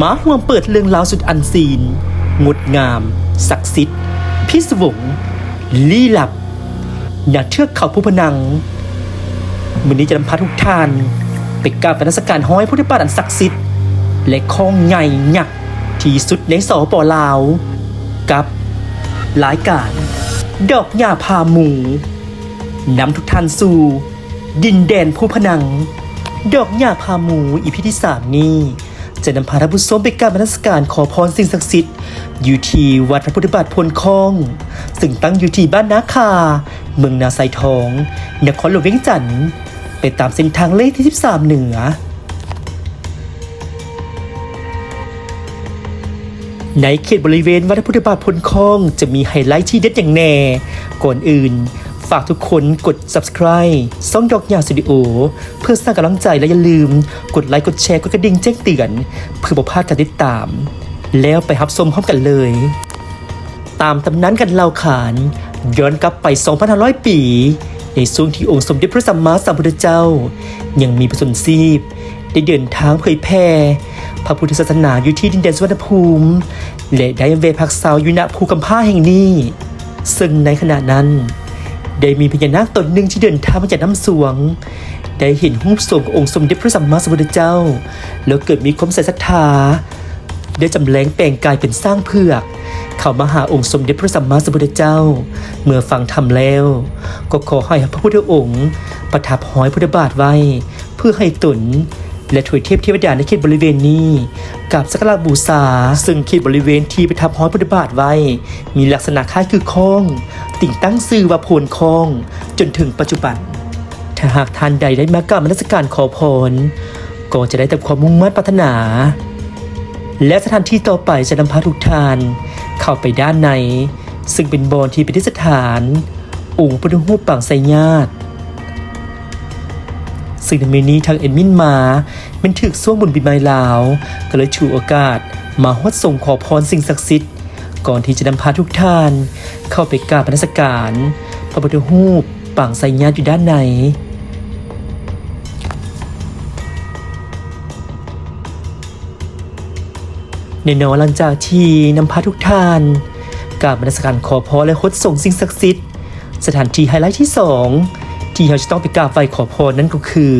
ม้าห่วงเปิดเรื่องราวสุดอันซีน งดงาม ศักดิ์สิทธิ์ พิศวง ลี้ลับณเทือกเขาภูพนังมือนี้จะนำพาทุกท่านไปกราบนมัสการห้อยพุทธปาฏอันศักดิ์สิทธิ์ และคองใหญ่ยักที่สุดในสปลาว กับรายการ ดอกหญ้าพาหมูนำทุกท่านสู่ ดินแดนภูพนัง ดอกหญ้าพาหมูอีพีที่สามนี้ จะนำพาท่านผู้ชมไปกราบนมัสการขอพรสิ่งศักดิ์สิทธิ์อยู่ที่วัดพระพุทธบาทพลคองซึ่งตั้งอยู่ที่บ้านนาคา เมืองนาไซทองนครหลวงเวียงจันทร์ไปตามเส้นทางเลขที่ 13 เหนือ ในเขตบริเวณวัดพระพุทธบาทพลคองจะมีไฮไลท์ที่เด็ดอย่างแน่ ก่อนอื่น ฝากทุกคนกด subscribe ซ่องดอกยาสตูดิโอ เพื่อสร้างกำลังใจและอย่าลืม กดไลค์ กดแชร์ กดกระดิ่งแจ้งเตือน เพื่อบอกพลาดการติดตาม แล้วไปรับชมพร้อมกันเลย ตามตำนานกันเล่าขานย้อนกลับไป 2,500 ปี ในช่วงที่องค์สมเด็จพระสัมมาสัมพุทธเจ้า ยังมีประสนชีพได้เดินทางเผยแพร่พระพุทธศาสนาอยู่ที่ดินแดนสุวรรณภูมิ และได้เวพักสาวอยู่ณภูกำผ้าแห่งนี้ ซึ่งในขณะนั้น ได้มีพญานาคตนหนึ่งที่เดินทางมาจากน้ำสวง ได้เห็นรูปทรงขององค์สมเด็จพระสัมมาสัมพุทธเจ้า แล้วเกิดมีความใส่ศรัทธา ได้จำแรงแปลงกายเป็นสร้างเผือก เข้ามาหาองค์สมเด็จพระสัมมาสัมพุทธเจ้า เมื่อฟังธรรมแล้ว ก็ขอให้พระพุทธองค์ ประทับห้อยพุทธบาทไว้ เพื่อให้ตน และถวยเทพเทวดาในเขตบริเวณนี้กับสักการะบูชาซึ่งเขตบริเวณที่ไปทับห้อยพุทธบาทไว้ มีลักษณะคล้ายคือคลอง ติ่งตั้งซื่อว่าโพนคลอง จนถึงปัจจุบัน ถ้าหากท่านใดได้มากราบมัสการขอพรก็จะได้แต่ความมุ่งมั่นปรารถนา และสถานที่ต่อไปจะนำพาทุกท่าน เข้าไปด้านใน ซึ่งเป็นบอนที่เป็นที่สถาน องค์พระพุทธรูปปางไสญาติ ซึ่งในเมนี้ทางเอ็นมินมาเป็นถึกส่วงบุญปีใหม่ลาว ก็เลยชูโอกาสมาฮดส่งขอพรสิ่งศักดิ์สิทธิ์ ก่อนที่จะนำพาทุกท่าน เข้าไปกราบนมัสการ พระพุทธรูปปางไสญาตอยู่ด้านในในนอนหลังจากที่นำพาทุกท่านกราบนมัสการขอพรและคดส่งสิ่งศักดิ์สิทธิ์ สถานที่ไฮไลท์ที่สอง ที่เราจะต้องไปกราบไหว้ขอพรนั่นก็คือ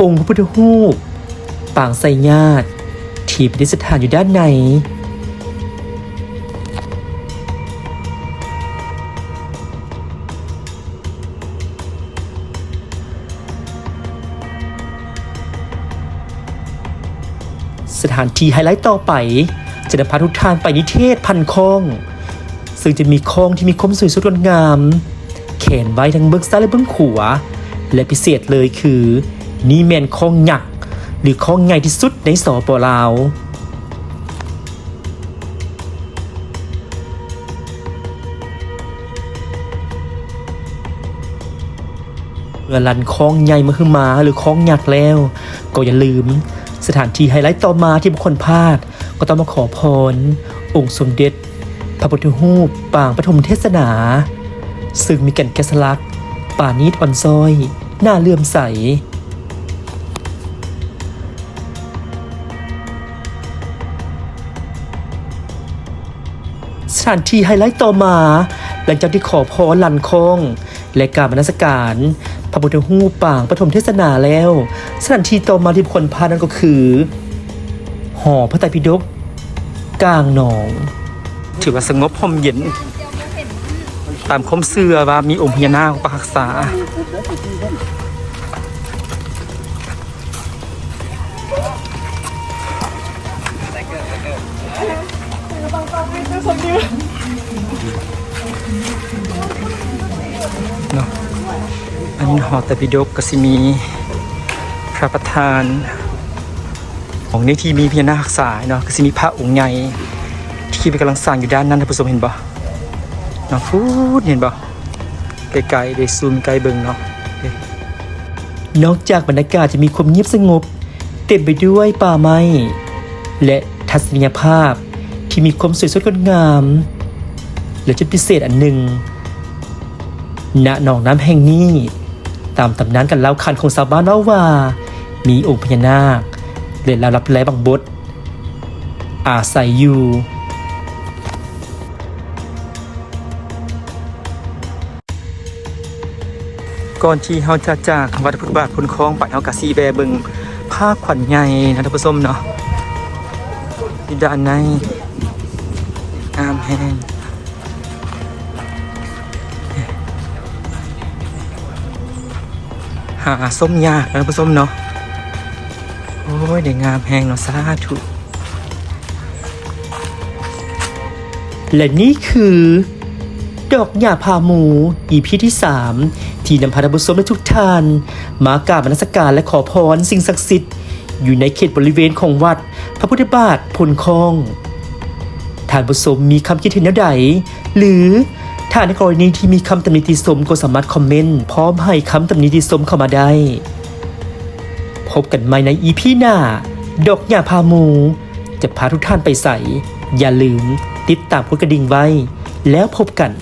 องค์พระพุทธรูปปางไสญาติที่ประดิษฐานอยู่ด้านใน สถานที่ไฮไลท์ต่อไป จะนำพาทุกท่านไปนิเทศพันคอง ซึ่งจะมีคองที่มีคมสวยสดงดงาม เขนไว้ทั้งเบื้องซ้ายและเบื้องขวา และพิเศษเลยคือ นี่แมนคลองหยัก หรือคลองใหญ่ที่สุดในสปลาวเมื่อลันคลองใหญ่มาคือมาหรือคลองหยักแล้ว ก็อย่าลืม สถานที่ไฮไลท์ต่อมาที่บุคคลพลาด ก็ต้องมาขอพร องค์สมเด็จ พระพุทธรูปปางปฐมเทศนา ซึ่งมีแก่นแกสลัก ป่านิดอ่อนซ้อย หน้าเลื่อมใส สถานที่ไฮไลท์ต่อมา หลังจากที่ขอพรลันคง และกรารมนสการพระพุทธรูปปางปฐมเทศนาแล้ว สถานที่ต่อมาที่คคลพาดนั่นก็คือหอพระไตรปิฎกกลางหนอง ถือว่าสงบพมเย็น ตามคมเสือว่ามีองค์พญานาคปกรักษา เนาะอันนี้หอแต่ปิฎกก็สิมีพระประธาน ของนี้ที่มีพญานาคสายเนาะก็สิมีพระองค์ใหญ่ที่เป็นกำลังสร้างอยู่ด้านนั้นท่านผู้ชมเห็นบ่ เนาะฟูดเห็นบ่ไกลๆได้ซูมไกลเบิ่งเนาะนอกจากบรรยากาศจะมีความเงียบสงบ เต็มไปด้วยป่าไม้และทัศนียภาพที่มีความสวยสดงดงาม และจุดพิเศษอันหนึ่งณหนองน้ำแห่งนี้ ตามตำนานกันเล่าคันของชาวบ้านเล่าว่า มีองค์พญานาคเล่นล้วรับแลบางบท อาศัยอยู่ ก่อนที่เฮาจะจากวัดพุทธบาทพุนคลองไปเฮากะซีแบเบิงผ้าขวัญใหญ่นะท่านผู้ชมเนาะที่ด้านในงามแฮงหาส้มยากนะท่านผู้ชมเนาะโอ้ยได้งามแฮงเนาะสาธุและนี่คือ ดอกหญ้าพาหมู อีพีที่ 3 ที่นำพาท่านผู้ชมและทุกท่าน มากราบนมัสการและขอพรสิ่งศักดิ์สิทธิ์อยู่ในเขตบริเวณของวัด พระพุทธบาทพลคลองท่านผู้ชมมีคำคิดเห็นแนวใดหรือถ้าในกรณีที่มีคำตำหนิติสมก็สามารถคอมเมนต์พร้อมให้คำตำหนิติสมเข้ามาได้ พบกันใหม่ในอีพีหน้า ดอกหญ้าพามู จะพาทุกท่านไปใส่ อย่าลืมติดตามกดกระดิ่งไว้ แล้วพบกัน